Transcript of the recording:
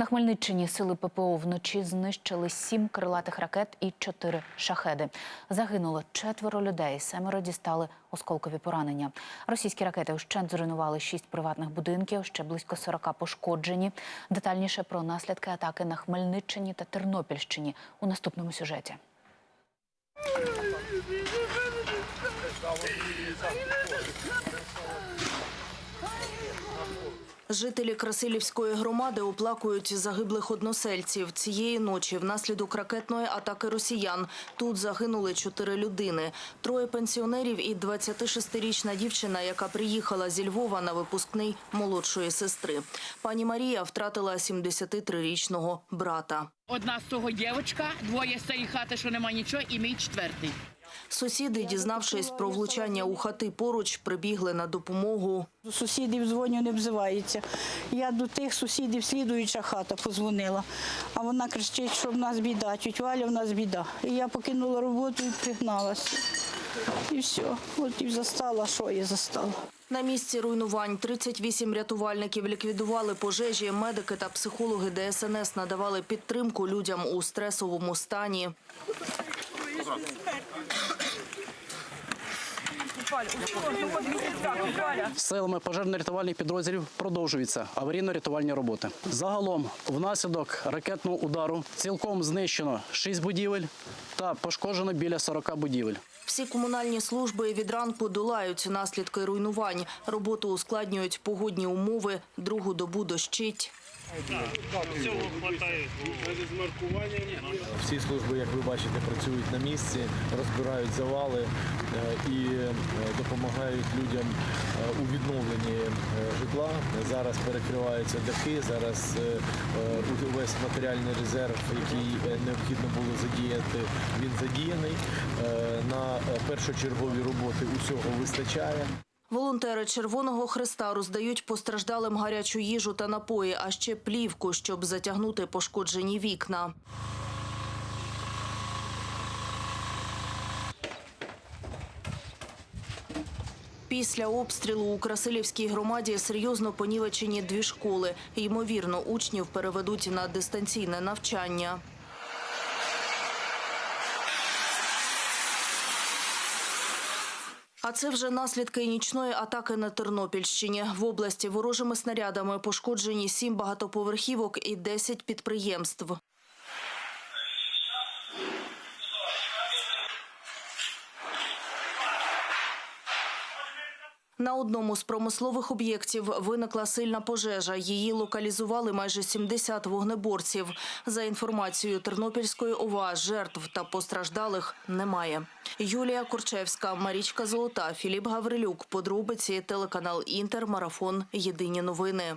На Хмельниччині сили ППО вночі знищили сім крилатих ракет і чотири шахеди. Загинуло четверо людей, семеро дістали осколкові поранення. Російські ракети ущент зруйнували шість приватних будинків, ще близько 40 пошкоджені. Детальніше про наслідки атаки на Хмельниччині та Тернопільщині у наступному сюжеті. Жителі Красилівської громади оплакують загиблих односельців. Цієї ночі внаслідок ракетної атаки росіян тут загинули чотири людини. Троє пенсіонерів і 26-річна дівчина, яка приїхала зі Львова на випускний молодшої сестри. Пані Марія втратила 73-річного брата. Одна з того дівчинка, двоє з цієї хати, що нема нічого, і мій четвертий. Сусіди, дізнавшись про влучання у хати поруч, прибігли на допомогу. До сусідів дзвоню, не взивається. Я до тих сусідів, слідуюча хата, позвонила. А вона кричить, що в нас біда, тють Валя, в нас біда. І я покинула роботу і пригналася. І все. От і застала, що я застала. На місці руйнувань 38 рятувальників ліквідували пожежі. Медики та психологи ДСНС надавали підтримку людям у стресовому стані. Силами пожежно-рятувальних підрозділів продовжуються аварійно-рятувальні роботи. Загалом, внаслідок ракетного удару цілком знищено 6 будівель та пошкоджено біля 40 будівель. Всі комунальні служби від ранку долають наслідки руйнувань. Роботу ускладнюють погодні умови, другу добу дощить. Всі служби, як ви бачите, працюють на місці, розбирають завали е, і е, допомагають людям е, у відновленні житла. Зараз перекриваються дахи, зараз увесь матеріальний резерв, який необхідно було задіяти, він задіяний. На першочергові роботи усього вистачає. Волонтери Червоного Христа роздають постраждалим гарячу їжу та напої, а ще плівку, щоб затягнути пошкоджені вікна. Після обстрілу у Красилівській громаді серйозно понівечені дві школи. Ймовірно, учнів переведуть на дистанційне навчання. А це вже наслідки нічної атаки на Тернопільщині. В області ворожими снарядами пошкоджені сім багатоповерхівок і 10 підприємств. На одному з промислових об'єктів виникла сильна пожежа. Її локалізували майже 70 вогнеборців. За інформацією Тернопільської ОВА, жертв та постраждалих немає. Юлія Курчевська, Марічка Золота, Філіп Гаврилюк. Подробиці телеканал Інтер. Марафон. Єдині новини.